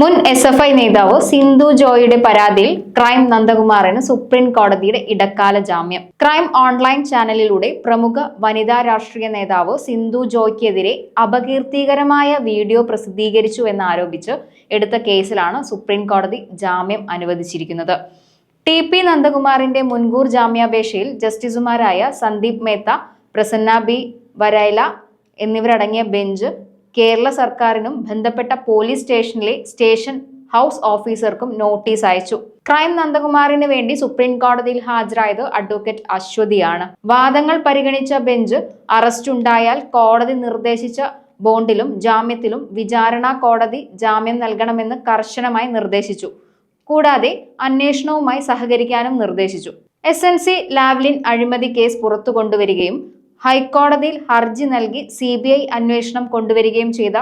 മുൻ S F I നേതാവ് സിന്ധു ജോയിയുടെ പരാതിയിൽ ക്രൈം നന്ദകുമാറിന് സുപ്രീം കോടതിയുടെ ഇടക്കാല ജാമ്യം. ക്രൈം ഓൺലൈൻ ചാനലിലൂടെ പ്രമുഖ വനിതാ രാഷ്ട്രീയ നേതാവ് സിന്ധു ജോയ്ക്കെതിരെ അപകീർത്തികരമായ വീഡിയോ പ്രസിദ്ധീകരിച്ചു എന്നാരോപിച്ച് എടുത്ത കേസിലാണ് സുപ്രീം കോടതി ജാമ്യം അനുവദിച്ചിരിക്കുന്നത്. ടി പി നന്ദകുമാറിന്റെ മുൻകൂർ ജാമ്യാപേക്ഷയിൽ ജസ്റ്റിസുമാരായ സന്ദീപ് മേത്ത പ്രസന്ന ബി വരൈല എന്നിവരടങ്ങിയ ബെഞ്ച് കേരള സർക്കാരിനും ബന്ധപ്പെട്ട പോലീസ് സ്റ്റേഷനിലെ സ്റ്റേഷൻ ഹൗസ് ഓഫീസർക്കും നോട്ടീസ് അയച്ചു. ക്രൈം നന്ദകുമാറിന് വേണ്ടി സുപ്രീം കോടതിയിൽ ഹാജരായത് അഡ്വക്കേറ്റ് അശ്വതിയാണ്. വാദങ്ങൾ പരിഗണിച്ച ബെഞ്ച് അറസ്റ്റ് ഉണ്ടായാൽ കോടതി നിർദ്ദേശിച്ച ബോണ്ടിലും ജാമ്യത്തിലും വിചാരണ കോടതി ജാമ്യം നൽകണമെന്ന് കർശനമായി നിർദ്ദേശിച്ചു. കൂടാതെ അന്വേഷണവുമായി സഹകരിക്കാനും നിർദ്ദേശിച്ചു. എസ് എൻ സി ലാവ്ലിൻ അഴിമതി കേസ് പുറത്തു കൊണ്ടുവരികയും ഹൈക്കോടതിയിൽ ഹർജി നൽകി സി ബി ഐ അന്വേഷണം കൊണ്ടുവരികയും ചെയ്ത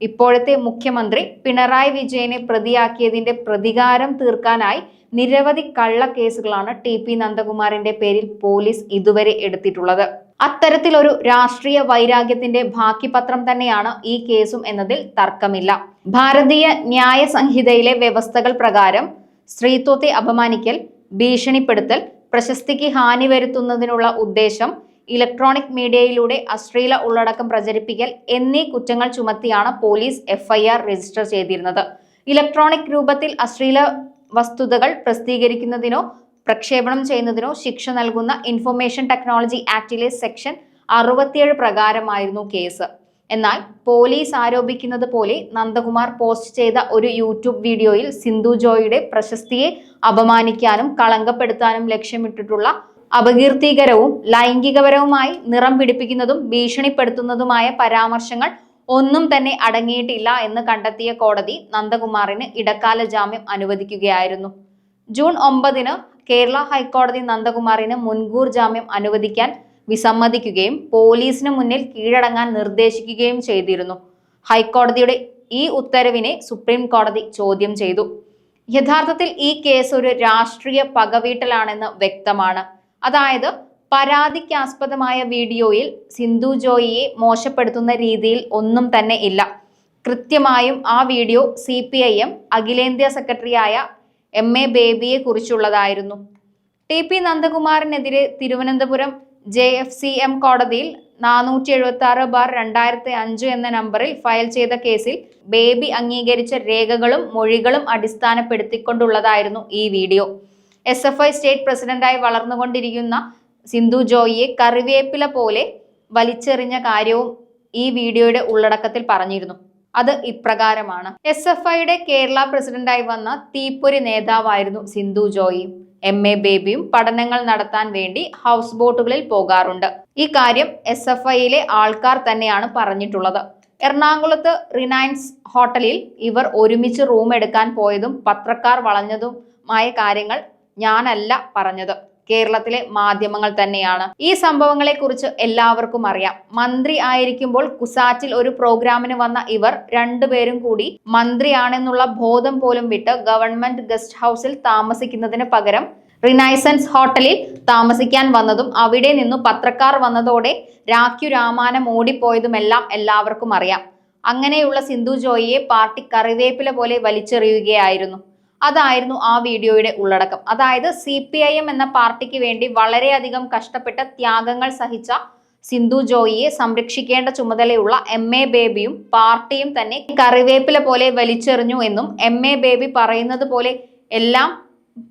ഇപ്പോഴത്തെ മുഖ്യമന്ത്രി പിണറായി വിജയനെ പ്രതിയാക്കിയതിന്റെ പ്രതികാരം തീർക്കാനായി നിരവധി കള്ളക്കേസുകളാണ് ടി പി നന്ദകുമാറിന്റെ പേരിൽ പോലീസ് ഇതുവരെ എടുത്തിട്ടുള്ളത്. അത്തരത്തിലൊരു രാഷ്ട്രീയ വൈരാഗ്യത്തിന്റെ ബാക്കിപത്രം തന്നെയാണ് ഈ കേസും എന്നതിൽ തർക്കമില്ല. ഭാരതീയ ന്യായ സംഹിതയിലെ വ്യവസ്ഥകൾ പ്രകാരം സ്ത്രീത്വത്തെ അപമാനിക്കൽ ഭീഷണിപ്പെടുത്തൽ പ്രശസ്തിക്ക് ഹാനി വരുത്തുന്നതിനുള്ള ഉദ്ദേശം ഇലക്ട്രോണിക് മീഡിയയിലൂടെ അശ്ലീല ഉള്ളടക്കം പ്രചരിപ്പിക്കൽ എന്നീ കുറ്റങ്ങൾ ചുമത്തിയാണ് പോലീസ് എഫ്ഐആർ രജിസ്റ്റർ ചെയ്തിരുന്നത്. ഇലക്ട്രോണിക് രൂപത്തിൽ അശ്ലീല വസ്തുതകൾ പ്രസിദ്ധീകരിക്കുന്നതിനോ പ്രക്ഷേപണം ചെയ്യുന്നതിനോ ശിക്ഷ നൽകുന്ന ഇൻഫർമേഷൻ ടെക്നോളജി ആക്ടിലെ സെക്ഷൻ അറുപത്തിയേഴ് പ്രകാരമായിരുന്നു കേസ്. എന്നാൽ പോലീസ് ആരോപിക്കുന്നത് പോലെ നന്ദകുമാർ പോസ്റ്റ് ചെയ്ത ഒരു യൂട്യൂബ് വീഡിയോയിൽ സിന്ധു ജോയിയുടെ പ്രശസ്തിയെ അപമാനിക്കാനും കളങ്കപ്പെടുത്താനും ലക്ഷ്യമിട്ടിട്ടുള്ള അപകീർത്തികരവും ലൈംഗികപരവുമായി നിറം പിടിപ്പിക്കുന്നതും ഭീഷണിപ്പെടുത്തുന്നതുമായ പരാമർശങ്ങൾ ഒന്നും തന്നെ അടങ്ങിയിട്ടില്ല എന്ന് കണ്ടെത്തിയ കോടതി നന്ദകുമാറിന് ഇടക്കാല ജാമ്യം അനുവദിക്കുകയായിരുന്നു. ജൂൺ ഒമ്പതിന് കേരള ഹൈക്കോടതി നന്ദകുമാറിന് മുൻകൂർ ജാമ്യം അനുവദിക്കാൻ വിസമ്മതിക്കുകയും പോലീസിന് മുന്നിൽ കീഴടങ്ങാൻ നിർദ്ദേശിക്കുകയും ചെയ്തിരുന്നു. ഹൈക്കോടതിയുടെ ഈ ഉത്തരവിനെ സുപ്രീം കോടതി ചോദ്യം ചെയ്തു. യഥാർത്ഥത്തിൽ ഈ കേസ് ഒരു രാഷ്ട്രീയ പകവീട്ടലാണെന്ന് വ്യക്തമാണ്. അതായത് പരാതിക്കാസ്പദമായ വീഡിയോയിൽ സിന്ധു ജോയിയെ മോശപ്പെടുത്തുന്ന രീതിയിൽ ഒന്നും തന്നെ ഇല്ല. കൃത്യമായും ആ video C P I M അഖിലേന്ത്യാ സെക്രട്ടറിയായ എം എ ബേബിയെ കുറിച്ചുള്ളതായിരുന്നു. T P നന്ദകുമാറിനെതിരെ Thiruvananthapuram J F C M കോടതിയിൽ നാനൂറ്റി എഴുപത്തി ആറ് ബാർ രണ്ടായിരത്തി അഞ്ച് എന്ന നമ്പറിൽ ഫയൽ ചെയ്ത കേസിൽ ബേബി അംഗീകരിച്ച രേഖകളും മൊഴികളും അടിസ്ഥാനപ്പെടുത്തിക്കൊണ്ടുള്ളതായിരുന്നു ഈ video. S F I state പ്രസിഡന്റായി വളർന്നുകൊണ്ടിരിക്കുന്ന സിന്ധു ജോയിയെ കറിവേപ്പില പോലെ വലിച്ചെറിഞ്ഞ കാര്യവും ഈ വീഡിയോയുടെ ഉള്ളടക്കത്തിൽ പറഞ്ഞിരുന്നു. അത് ഇപ്രകാരമാണ്. എസ് എഫ് ഐയുടെ കേരള പ്രസിഡന്റായി വന്ന തീപ്പൊരി നേതാവായിരുന്നു സിന്ധു ജോയി. എം എ ബേബിയും പഠനങ്ങൾ നടത്താൻ വേണ്ടി ഹൗസ് ബോട്ടുകളിൽ പോകാറുണ്ട്. ഈ കാര്യം എസ് എഫ് ഐയിലെ ആൾക്കാർ തന്നെയാണ് പറഞ്ഞിട്ടുള്ളത്. എറണാകുളത്ത് റിനയൻസ് ഹോട്ടലിൽ ഇവർ ഒരുമിച്ച് റൂം എടുക്കാൻ പോയതും പത്രക്കാർ വളഞ്ഞതുമായ കാര്യങ്ങൾ ഞാനല്ല പറഞ്ഞത്. കേരളത്തിലെ മാധ്യമങ്ങൾ തന്നെയാണ്. ഈ സംഭവങ്ങളെ കുറിച്ച് എല്ലാവർക്കും അറിയാം. മന്ത്രി ആയിരിക്കുമ്പോൾ കുസാറ്റിൽ ഒരു പ്രോഗ്രാമിന് വന്ന ഇവർ രണ്ടുപേരും കൂടി മന്ത്രിയാണെന്നുള്ള ബോധം പോലും വിട്ട് ഗവൺമെന്റ് ഗസ്റ്റ് ഹൗസിൽ താമസിക്കുന്നതിന് പകരം റിനൈസൻസ് ഹോട്ടലിൽ താമസിക്കാൻ വന്നതും അവിടെ നിന്നു പത്രക്കാർ വന്നതോടെ രാഖ്യു രാമാനം ഓടിപ്പോയതുമെല്ലാം എല്ലാവർക്കും അറിയാം. അങ്ങനെയുള്ള സിന്ധു ജോയിയെ പാർട്ടി കറിവേപ്പില പോലെ വലിച്ചെറിയുകയായിരുന്നു. അതായിരുന്നു ആ വീഡിയോയുടെ ഉള്ളടക്കം. അതായത് സി എന്ന പാർട്ടിക്ക് വേണ്ടി വളരെയധികം കഷ്ടപ്പെട്ട ത്യാഗങ്ങൾ സഹിച്ച സിന്ധു ജോയിയെ സംരക്ഷിക്കേണ്ട ചുമതലയുള്ള എം എ ബേബിയും പാർട്ടിയും തന്നെ കറിവേപ്പില പോലെ വലിച്ചെറിഞ്ഞു എന്നും എം എ ബേബി പറയുന്നത് പോലെ എല്ലാം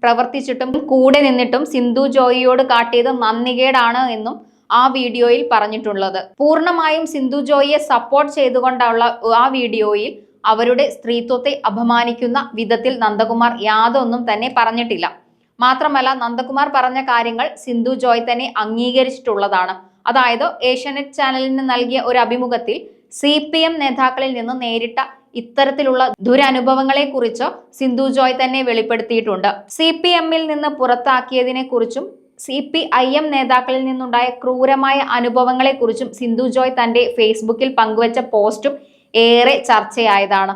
പ്രവർത്തിച്ചിട്ടും കൂടെ നിന്നിട്ടും സിന്ധു ജോയിയോട് കാട്ടിയത് നന്ദികേടാണ് എന്നും ആ വീഡിയോയിൽ പറഞ്ഞിട്ടുള്ളത്. പൂർണമായും സിന്ധു ജോയിയെ സപ്പോർട്ട് ചെയ്തുകൊണ്ടുള്ള ആ വീഡിയോയിൽ അവരുടെ സ്ത്രീത്വത്തെ അപമാനിക്കുന്ന വിധത്തിൽ നന്ദകുമാർ യാതൊന്നും തന്നെ പറഞ്ഞിട്ടില്ല. മാത്രമല്ല നന്ദകുമാർ പറഞ്ഞ കാര്യങ്ങൾ സിന്ധു ജോയ് തന്നെ അംഗീകരിച്ചിട്ടുള്ളതാണ്. അതായത് ഏഷ്യാനെറ്റ് ചാനലിന് നൽകിയ ഒരു അഭിമുഖത്തിൽ സി പി എം നേതാക്കളിൽ നിന്ന് നേരിട്ട ഇത്തരത്തിലുള്ള ദുരനുഭവങ്ങളെ കുറിച്ച് സിന്ധു ജോയ് തന്നെ വെളിപ്പെടുത്തിയിട്ടുണ്ട്. സി പി എമ്മിൽ നിന്ന് പുറത്താക്കിയതിനെ കുറിച്ചും സി പി ഐ എം നേതാക്കളിൽ നിന്നുണ്ടായ ക്രൂരമായ അനുഭവങ്ങളെക്കുറിച്ചും സിന്ധു ജോയ് തന്റെ ഫേസ്ബുക്കിൽ പങ്കുവച്ച പോസ്റ്റും ഏറെ ചർച്ചയായതാണ്.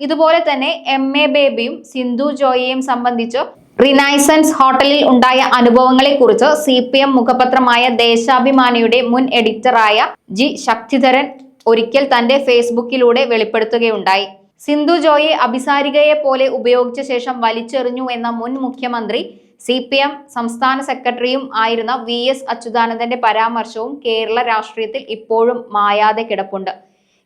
ഇതുപോലെ തന്നെ എം എ ബേബിയും സിന്ധു ജോയിയെയും സംബന്ധിച്ച് റിനൈസൻസ് ഹോട്ടലിൽ ഉണ്ടായ അനുഭവങ്ങളെക്കുറിച്ച് സി പി എം മുഖപത്രമായ ദേശാഭിമാനിയുടെ മുൻ എഡിറ്ററായ ജി ശക്തിധരൻ ഒരിക്കൽ തന്റെ ഫേസ്ബുക്കിലൂടെ വെളിപ്പെടുത്തുകയുണ്ടായി. സിന്ധു ജോയി അഭിസാരികയെ പോലെ ഉപയോഗിച്ച ശേഷം വലിച്ചെറിഞ്ഞു എന്ന മുൻ മുഖ്യമന്ത്രി സി പി എം സംസ്ഥാന സെക്രട്ടറിയും ആയിരുന്ന വി എസ് അച്യുതാനന്ദന്റെ പരാമർശവും കേരള രാഷ്ട്രീയത്തിൽ ഇപ്പോഴും മായാതെ കിടപ്പുണ്ട്.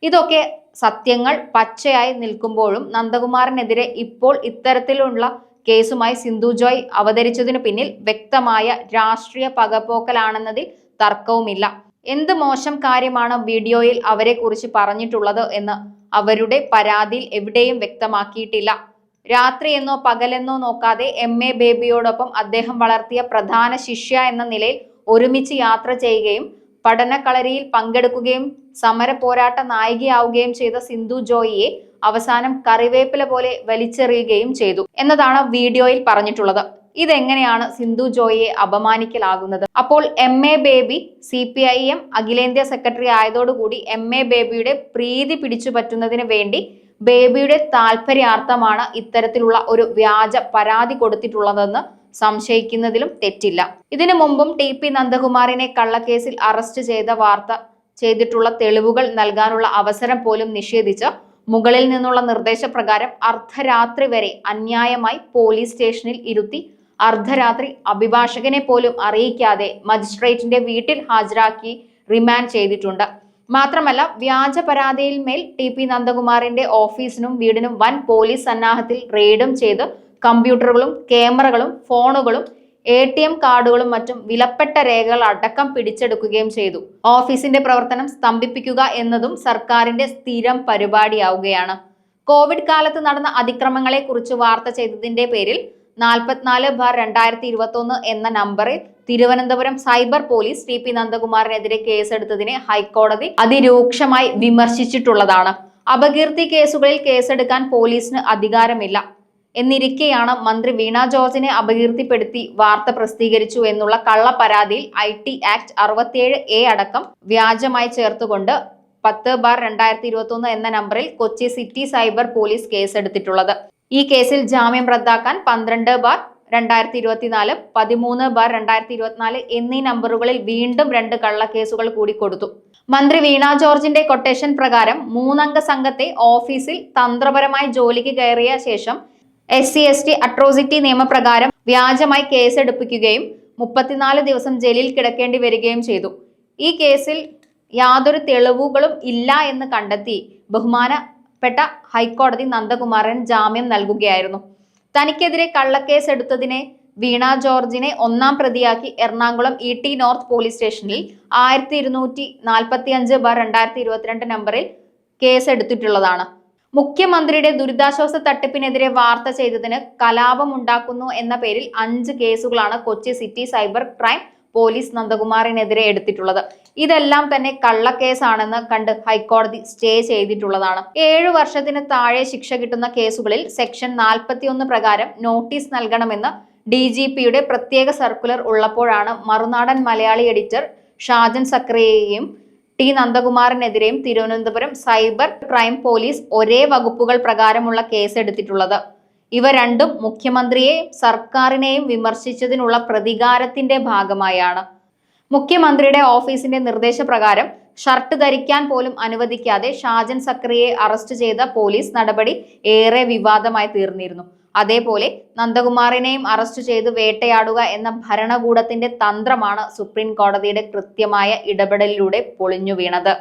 ഇതൊക്കെ സത്യങ്ങൾ പച്ചയായി നിൽക്കുമ്പോഴും നന്ദകുമാറിനെതിരെ ഇപ്പോൾ ഇത്തരത്തിലുള്ള കേസുമായി സിന്ധു ജോയ് അവതരിച്ചതിനു പിന്നിൽ വ്യക്തമായ രാഷ്ട്രീയ പകപോക്കലാണെന്നതിൽ തർക്കവുമില്ല. എന്ത് മോശം കാര്യമാണ് വീഡിയോയിൽ അവരെ കുറിച്ച് പറഞ്ഞിട്ടുള്ളത് എന്ന് അവരുടെ പരാതിയിൽ എവിടെയും വ്യക്തമാക്കിയിട്ടില്ല. രാത്രിയെന്നോ പകലെന്നോ നോക്കാതെ എം. എ. ബേബിയോടൊപ്പം അദ്ദേഹം വളർത്തിയ പ്രധാന ശിഷ്യ എന്ന നിലയിൽ ഒരുമിച്ച് യാത്ര ചെയ്യുകയും പഠനക്കളരിയിൽ പങ്കെടുക്കുകയും സമര പോരാട്ട നായികയാവുകയും ചെയ്ത സിന്ധു ജോയിയെ അവസാനം കറിവേപ്പില പോലെ വലിച്ചെറിയുകയും ചെയ്തു എന്നതാണ് വീഡിയോയിൽ പറഞ്ഞിട്ടുള്ളത്. ഇതെങ്ങനെയാണ് സിന്ധു ജോയിയെ അപമാനിക്കലാകുന്നത്? അപ്പോൾ M. A. Baby C. P. I. M അഖിലേന്ത്യാ സെക്രട്ടറി ആയതോടുകൂടി എം. എ. ബേബിയുടെ പ്രീതി പിടിച്ചു പറ്റുന്നതിന് വേണ്ടി ബേബിയുടെ താല്പര്യാർത്ഥമാണ് ഇത്തരത്തിലുള്ള ഒരു വ്യാജ പരാതി കൊടുത്തിട്ടുള്ളതെന്ന് സംശയിക്കുന്നതിലും തെറ്റില്ല. ഇതിനു മുമ്പും ടി പി നന്ദകുമാറിനെ കള്ളക്കേസിൽ അറസ്റ്റ് ചെയ്ത വാർത്ത ചെയ്തിട്ടുള്ള തെളിവുകൾ നൽകാനുള്ള അവസരം പോലും നിഷേധിച്ച് മുകളിൽ നിന്നുള്ള നിർദ്ദേശപ്രകാരം അർദ്ധരാത്രി വരെ അന്യായമായി പോലീസ് സ്റ്റേഷനിൽ ഇരുത്തി അർദ്ധരാത്രി അഭിഭാഷകനെ പോലും അറിയിക്കാതെ മജിസ്ട്രേറ്റിന്റെ വീട്ടിൽ ഹാജരാക്കി റിമാൻഡ് ചെയ്തിട്ടുണ്ട്. മാത്രമല്ല വ്യാജ പരാതിയിൽ മേൽ ടി പി നന്ദകുമാറിന്റെ ഓഫീസിനും വീടിനും വൻ പോലീസ് സന്നാഹത്തിൽ റെയ്ഡും ചെയ്ത് കമ്പ്യൂട്ടറുകളും ക്യാമറകളും ഫോണുകളും എ ടി എം കാർഡുകളും മറ്റും വിലപ്പെട്ട രേഖകൾ അടക്കം പിടിച്ചെടുക്കുകയും ചെയ്തു. ഓഫീസിന്റെ പ്രവർത്തനം സ്തംഭിപ്പിക്കുക എന്നതും സർക്കാരിന്റെ സ്ഥിരം പരിപാടിയാവുകയാണ്. കോവിഡ് കാലത്ത് നടന്ന അതിക്രമങ്ങളെ കുറിച്ച് വാർത്ത ചെയ്തതിന്റെ പേരിൽ നാൽപ്പത്തിനാല് ബാർ രണ്ടായിരത്തി ഇരുപത്തി ഒന്ന് എന്ന നമ്പറിൽ Thiruvananthapuram cyber police T P നന്ദകുമാറിനെതിരെ കേസെടുത്തതിനെ ഹൈക്കോടതി അതിരൂക്ഷമായി വിമർശിച്ചിട്ടുള്ളതാണ്. അപകീർത്തി കേസുകളിൽ കേസെടുക്കാൻ പോലീസിന് അധികാരമില്ല. എന്നിരിക്കെയാണ് മന്ത്രി വീണ ജോർജിനെ അപകീർത്തിപ്പെടുത്തി വാർത്ത പ്രസിദ്ധീകരിച്ചു എന്നുള്ള കള്ള പരാതിയിൽ ഐ ടി ആക്ട് അറുപത്തിയേഴ് എ അടക്കം വ്യാജമായി ചേർത്തുകൊണ്ട് പത്ത് ബാർ രണ്ടായിരത്തി ഇരുപത്തി എന്ന നമ്പറിൽ കൊച്ചി സിറ്റി സൈബർ പോലീസ് കേസെടുത്തിട്ടുള്ളത്. ഈ കേസിൽ ജാമ്യം റദ്ദാക്കാൻ പന്ത്രണ്ട് ബാർ രണ്ടായിരത്തി ഇരുപത്തിനാല് പതിമൂന്ന് ബാർ രണ്ടായിരത്തി ഇരുപത്തിനാല് എന്നീ നമ്പറുകളിൽ വീണ്ടും രണ്ട് കള്ളക്കേസുകൾ കൂടി കൊടുത്തു. മന്ത്രി വീണ ജോർജിന്റെ കൊട്ടേഷൻ പ്രകാരം മൂന്നംഗ സംഘത്തെ ഓഫീസിൽ തന്ത്രപരമായി ജോലിക്ക് കയറിയ ശേഷം S C S T atrocity നിയമപ്രകാരം വ്യാജമായി കേസെടുപ്പിക്കുകയും മുപ്പത്തിനാല് ദിവസം ജയിലിൽ കിടക്കേണ്ടി വരികയും ചെയ്തു. ഈ കേസിൽ യാതൊരു തെളിവുകളും ഇല്ല എന്ന് കണ്ടെത്തി ബഹുമാനപ്പെട്ട ഹൈക്കോടതി നന്ദകുമാരൻ ജാമ്യം നൽകുകയായിരുന്നു. തനിക്കെതിരെ കള്ളക്കേസ് എടുത്തതിനെ വീണ ജോർജിനെ ഒന്നാം പ്രതിയാക്കി Ernakulam E T north police സ്റ്റേഷനിൽ ആയിരത്തി ഇരുന്നൂറ്റി നാൽപ്പത്തി അഞ്ച് ബാർ രണ്ടായിരത്തി ഇരുപത്തിരണ്ട് നമ്പറിൽ കേസ് എടുത്തിട്ടുള്ളതാണ് മുഖ്യമന്ത്രിയുടെ ദുരിതാശ്വാസ തട്ടിപ്പിനെതിരെ വാർത്ത ചെയ്തതിന് കലാപമുണ്ടാക്കുന്നു എന്ന പേരിൽ അഞ്ച് കേസുകളാണ് Kochi city cyber crime police നന്ദകുമാറിനെതിരെ എടുത്തിട്ടുള്ളത്. ഇതെല്ലാം തന്നെ കള്ളക്കേസാണെന്ന് കണ്ട് ഹൈക്കോടതി സ്റ്റേ ചെയ്തിട്ടുള്ളതാണ്. ഏഴു വർഷത്തിന് താഴെ ശിക്ഷ കിട്ടുന്ന കേസുകളിൽ സെക്ഷൻ നാൽപ്പത്തിയൊന്ന് പ്രകാരം നോട്ടീസ് നൽകണമെന്ന് ഡി ജി പിയുടെ പ്രത്യേക സർക്കുലർ ഉള്ളപ്പോഴാണ് മറുനാടൻ മലയാളി എഡിറ്റർ ഷാജൻ സക്രിയയെയും ടി നന്ദകുമാറിനെതിരെയും തിരുവനന്തപുരം സൈബർ ക്രൈം പോലീസ് ഒരേ വകുപ്പുകൾ പ്രകാരമുള്ള കേസ് എടുത്തിട്ടുള്ളത്. ഇവ രണ്ടും മുഖ്യമന്ത്രിയെയും സർക്കാരിനെയും വിമർശിച്ചതിനുള്ള പ്രതികാരത്തിന്റെ ഭാഗമായാണ്. മുഖ്യമന്ത്രിയുടെ ഓഫീസിന്റെ നിർദ്ദേശപ്രകാരം ഷർട്ട് ധരിക്കാൻ പോലും അനുവദിക്കാതെ ഷാജൻ സക്രിയെ അറസ്റ്റ് ചെയ്ത പോലീസ് നടപടി ഏറെ വിവാദമായി തീർന്നിരുന്നു. അതേപോലെ നന്ദകുമാറിനെയും അറസ്റ്റ് ചെയ്ത് വേട്ടയാടുക എന്ന ഭരണകൂടത്തിന്റെ തന്ത്രമാണ് സുപ്രീം കോടതിയുടെ കൃത്യമായ ഇടപെടലിലൂടെ പൊളിഞ്ഞു വീണത്.